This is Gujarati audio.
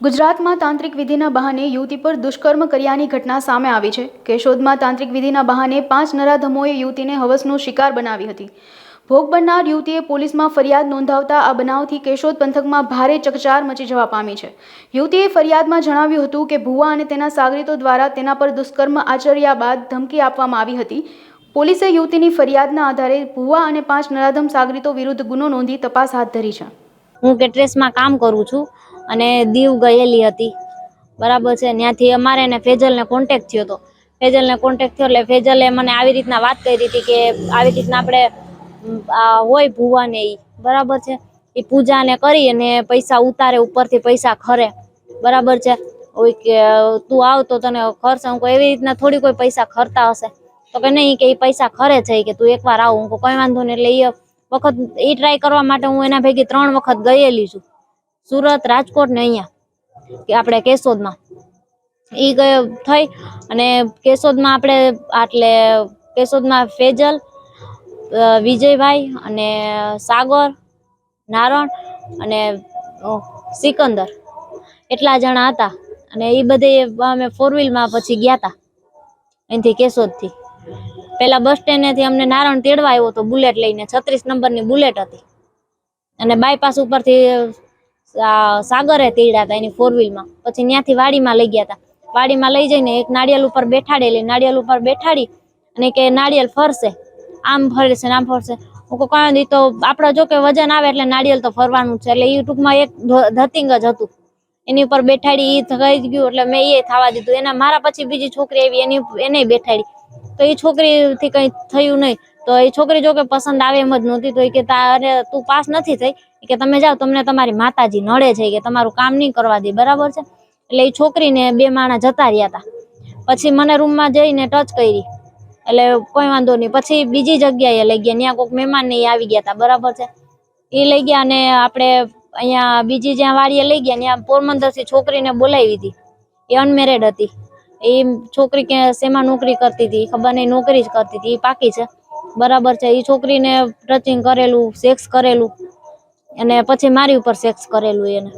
ગુજરાતમાં તાંત્રિક વિધિના બહાને યુવતી પર દુષ્કર્મ કર્યાની ઘટના સામે આવી છે. કેશોદમાં તાંત્રિક વિધિના બહાને પાંચ નરાધમોએ યુવતીને હવસનો શિકાર બનાવી હતી. ભોગ બનનાર યુવતીએ પોલીસમાં ફરિયાદ નોંધાવતા આ બનાવથી કેશોદ પંથકમાં ભારે ચકચાર મચી જવા પામી છે. યુવતીએ ફરિયાદમાં જણાવ્યું હતું કે ભુવા અને તેના સાગરીતો દ્વારા તેના પર દુષ્કર્મ આચર્યા બાદ ધમકી આપવામાં આવી હતી. પોલીસે યુવતીની ફરિયાદના આધારે ભુવા અને પાંચ નરાધમ સાગરીતો વિરુદ્ધ ગુનો નોંધી તપાસ હાથ ધરી છે. હું કેટરેસમાં કામ કરું છું. અને દીવ ગયેલી હતી. બરાબર છે. ત્યાંથી અમારે ને ફેજલને કોન્ટેક થયો હતો ફેજલને કોન્ટેક થયો એટલે ફેજલે મને આવી રીતના વાત કરી હતી કે આવી રીતના આપણે હોય ભુવાને એ બરાબર છે. એ પૂજાને કરી અને પૈસા ઉતારે, ઉપરથી પૈસા ખરે. બરાબર છે. કે, તું આવ તો તને ખર્ચે, હું એવી રીતના થોડી કોઈ પૈસા ખરતા હશે. તો કે નહીં, કે એ પૈસા ખરે છે કે તું એકવાર આવ. હું કોઈ વાંધો નહીં. એટલે એ વખત એ ટ્રાય કરવા માટે હું એના ભેગી ત્રણ વખત ગયેલી છું. સુરત, રાજકોટ ને અહીંયા, કે આપણે કેશોદમાં. એ ગયો થઈ અને કેશોદમાં આપણે આટલે કેશોદમાં ફેજલ વિજયભાઈ અને સાગર, નારણ અને સિકંદર. એટલા જણા હતા અને એ બધે અમે ફોર વ્હીલમાં પછી ગયા હતા અહીંથી કેશોદથી. પહેલાં બસ સ્ટેન્ડેથી અમને નારણ તેડવા આવ્યો હતો બુલેટ લઈને, છત્રીસ નંબરની બુલેટ હતી. અને બાયપાસ ઉપરથી સાગરે તીડા હતા એની ફોર વ્હીલમાં પછી ત્યાંથી વાડીમાં લઈ ગયા હતા. વાડીમાં લઈ જઈને એક નાળિયેર ઉપર બેઠાડેલી. નાળિયેર ઉપર બેઠાડી અને કે નાળિયેર ફરશે. આમ ફરશે ને આમ ફરશે. હું કહું તો આપણે જો કે વજન આવે એટલે નાળિયેર તો ફરવાનું છે. એટલે એ ટૂંકમાં એક ધતિંગ જ હતું. એની ઉપર બેઠાડી એ થઈ ગયું એટલે મેં એ થવા દીધું. એના મારા પછી બીજી છોકરી આવી, એની એને બેઠાડી. તો એ છોકરીથી કંઈ થયું નહીં. તો એ છોકરી જો કે પસંદ આવે એમ જ નહોતી, તો એ કે તારે તું પાસ નથી થઈ. કે તમે જાઓ, તમને તમારી માતાજી નડે છે કે તમારું કામ નહીં કરવા દે, બરાબર છે? એટલે એ છોકરીને બે માણા જતા રહ્યા હતા પછી મને રૂમમાં જઈને ટચ કરી. એટલે કોઈ વાંધો નહીં. પછી બીજી જગ્યાએ લઈ ગયા ત્યાં કોઈક મહેમાન ને આવી ગયા હતા બરાબર છે? એ લઈ ગયા અને આપણે અહીંયા બીજી જ્યાં વાડીએ લઈ ગયા, ત્યાં પોરબંદરથી છોકરીને બોલાવી હતી. એ અનમેરેડ હતી. એ છોકરી કે શેમાં નોકરી કરતી હતી ખબર નહીં, નોકરી જ કરતી હતી, એ પાકી છે. બરાબર છે. એ છોકરીને ટચિંગ કરેલું, સેક્સ કરેલું. અને પછી મારી ઉપર સેક્સ કરેલું એને.